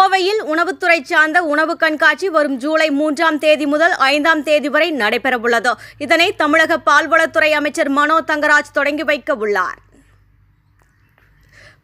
கோவையில் உணவுத்துறை சார்ந்த உணவு கண்காட்சி வரும் ஜூலை மூன்றாம் தேதி முதல் ஐந்தாம் தேதி வரை நடைபெறவுள்ளது. இதனை தமிழக பால்வளத்துறை அமைச்சர் மனோ தங்கராஜ் தொடங்கி வைக்க உள்ளார்.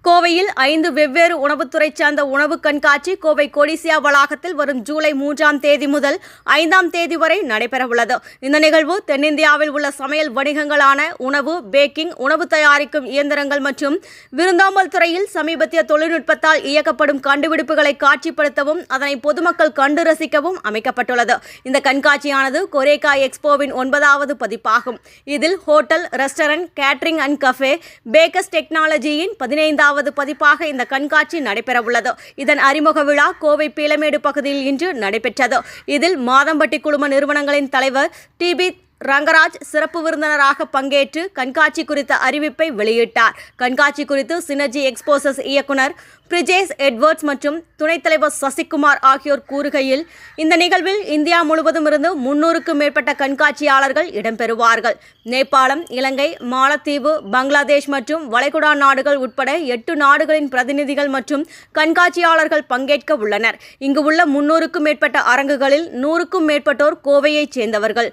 கோவையில் ஐந்து வெவ்வேறு உணவுத்துறை சார்ந்த உணவு கண்காட்சி கோவை கொடிசியா வளாகத்தில் வரும் ஜூலை மூன்றாம் தேதி முதல் ஐந்தாம் தேதி வரை நடைபெறவுள்ளது. இந்த நிகழ்வு தென்னிந்தியாவில் உள்ள சமையல் வணிகங்களான உணவு பேக்கிங் உணவு தயாரிக்கும் இயந்திரங்கள் மற்றும் விருந்தாமல் துறையில் சமீபத்திய தொழில்நுட்பத்தால் இயக்கப்படும் கண்டுபிடிப்புகளை காட்சிப்படுத்தவும் அதனை பொதுமக்கள் கண்டு ரசிக்கவும் அமைக்கப்பட்டுள்ளது. இந்த கண்காட்சியானது கொரேகா எக்ஸ்போவின் ஒன்பதாவது பதிப்பாகும். இதில் hotel restaurant catering and cafe bakers டெக்னாலஜியின் பதினைந்தாவது பதிப்பாக இந்த கண்காட்சி நடைபெறவுள்ளது. இதன் அறிமுக விழா கோவை பீளமேடு பகுதியில் இன்று நடைபெற்றது. இதில் மாதம்பட்டி குழும நிறுவனங்களின் தலைவர் டி பி ரங்கராஜ் சிறப்பு விருந்தினராக பங்கேற்று கண்காட்சி குறித்த அறிவிப்பை வெளியிட்டார். கண்காட்சி குறித்து சினர்ஜி எக்ஸ்போசஸ் இயக்குனர் பிரிஜேஸ் எட்வர்ட்ஸ் மற்றும் துணைத் தலைவர் சசிகுமார் ஆகியோர் கூறுகையில் இந்த நிகழ்வில் இந்தியா முழுவதும் இருந்து முன்னூறுக்கும் மேற்பட்ட கண்காட்சியாளர்கள் இடம்பெறுவார்கள். நேபாளம் இலங்கை மாலத்தீவு பங்களாதேஷ் மற்றும் வளைகுடா நாடுகள் உட்பட எட்டு நாடுகளின் பிரதிநிதிகள் மற்றும் கண்காட்சியாளர்கள் பங்கேற்க உள்ளனர். இங்கு உள்ள முன்னூறுக்கும் மேற்பட்ட அரங்குகளில் நூறுக்கும் மேற்பட்டோர் கோவையைச் சேர்ந்தவர்கள்.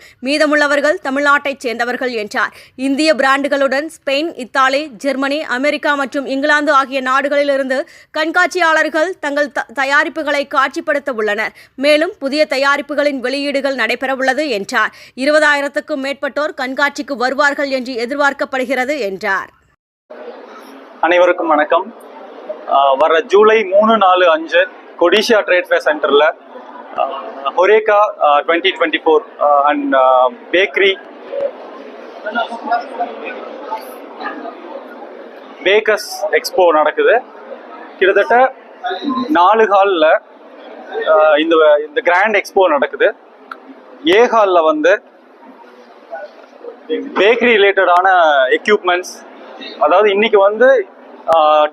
மீதமுள்ளவர்கள் தமிழ்நாட்டைச் சேர்ந்தவர்கள் என்றார். இந்திய பிராண்டுகளுடன் ஸ்பெயின் இத்தாலி ஜெர்மனி அமெரிக்கா மற்றும் இங்கிலாந்து ஆகிய நாடுகளிலிருந்து கண்காட்சியாளர்கள் தங்கள் தயாரிப்புகளை காட்சிப்படுத்த உள்ளனர். மேலும் புதிய தயாரிப்புகளின் வெளியீடுகள் நடைபெறவுள்ளது என்றார். இருபதாயிரத்துக்கும் மேற்பட்டோர் கண்காட்சிக்கு வருவார்கள் என்று எதிர்பார்க்கப்படுகிறது என்றார். அனைவருக்கும் வணக்கம். வர ஜூலை மூணு நாலு அஞ்சு கொடிஷியா ட்ரேட் ஃபேர் சென்டரில் Horeca twenty twenty four and bakery bakers expo நடக்குது. கிட்டத்தட்ட நாலு ஹாலில் uh, இந்த இந்த கிராண்ட் எக்ஸ்போ நடக்குது. ஏ ஹாலில் வந்து பேக்கரி ரிலேட்டடான எக்யூப்மெண்ட்ஸ் அதாவது இன்னைக்கு வந்து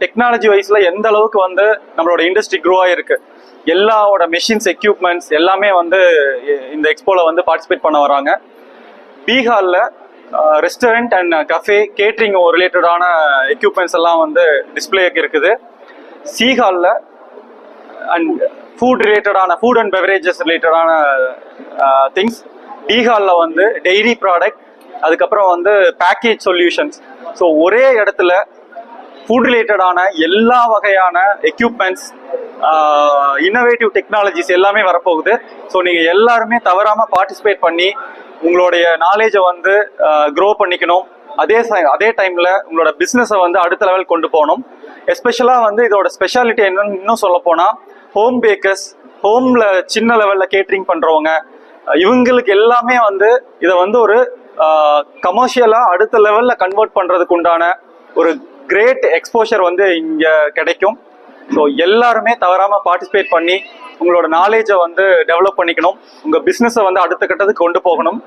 டெக்னாலஜி வைஸ்ல எந்த அளவுக்கு வந்து நம்மளோட இண்டஸ்ட்ரி க்ரோ ஆயிருக்கு? எல்லாவோட மெஷின்ஸ் எக்யூப்மெண்ட்ஸ் எல்லாமே வந்து இந்த எக்ஸ்போல வந்து பார்ட்டிசிபேட் பண்ண வராங்க. பீகார்ல ரெஸ்டாரண்ட் அண்ட் கஃபே கேட்ரிங் ரிலேட்டடான எக்யூப்மெண்ட்ஸ் எல்லாம் வந்து டிஸ்பிளேக்கு இருக்குது. சீஹாலில் அண்ட் ஃபுட் ரிலேட்டடான ஃபுட் அண்ட் பெவரேஜஸ் ரிலேட்டடான திங்ஸ் பீகாலில் வந்து டெய்ரி ப்ராடக்ட் அதுக்கப்புறம் வந்து பேக்கேஜ் சொல்யூஷன்ஸ் ஸோ ஒரே இடத்துல ஃபுட் ரிலேட்டடான எல்லா வகையான எக்யூப்மெண்ட்ஸ் இன்னோவேட்டிவ் டெக்னாலஜிஸ் எல்லாமே வரப்போகுது. ஸோ நீங்கள் எல்லாருமே தவறாமல் பார்ட்டிசிபேட் பண்ணி உங்களுடைய நாலேஜை வந்து க்ரோ பண்ணிக்கணும். அதே அதே டைமில் உங்களோட பிஸ்னஸை வந்து அடுத்த லெவல் கொண்டு போகணும். எஸ்பெஷலாக வந்து இதோட ஸ்பெஷாலிட்டி என்னன்னு இன்னும் சொல்ல போனால் ஹோம் பேக்கர்ஸ் ஹோமில் சின்ன லெவலில் கேட்ரிங் பண்ணுறவங்க இவங்களுக்கு எல்லாமே வந்து இதை வந்து ஒரு கமர்ஷியலாக அடுத்த லெவலில் கன்வெர்ட் பண்ணுறதுக்கு உண்டான ஒரு கிரேட் எக்ஸ்போஷர் வந்து இங்கே கிடைக்கும். ஸோ எல்லாருமே தவறாமல் பார்ட்டிசிபேட் பண்ணி உங்களோட நாலேஜை வந்து டெவலப் பண்ணிக்கணும். உங்கள் பிஸ்னஸை வந்து அடுத்த கட்டத்துக்கு கொண்டு போகணும்.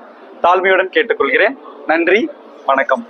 தாழ்மையுடன் கேட்டுக்கொள்கிறேன். நன்றி. வணக்கம்.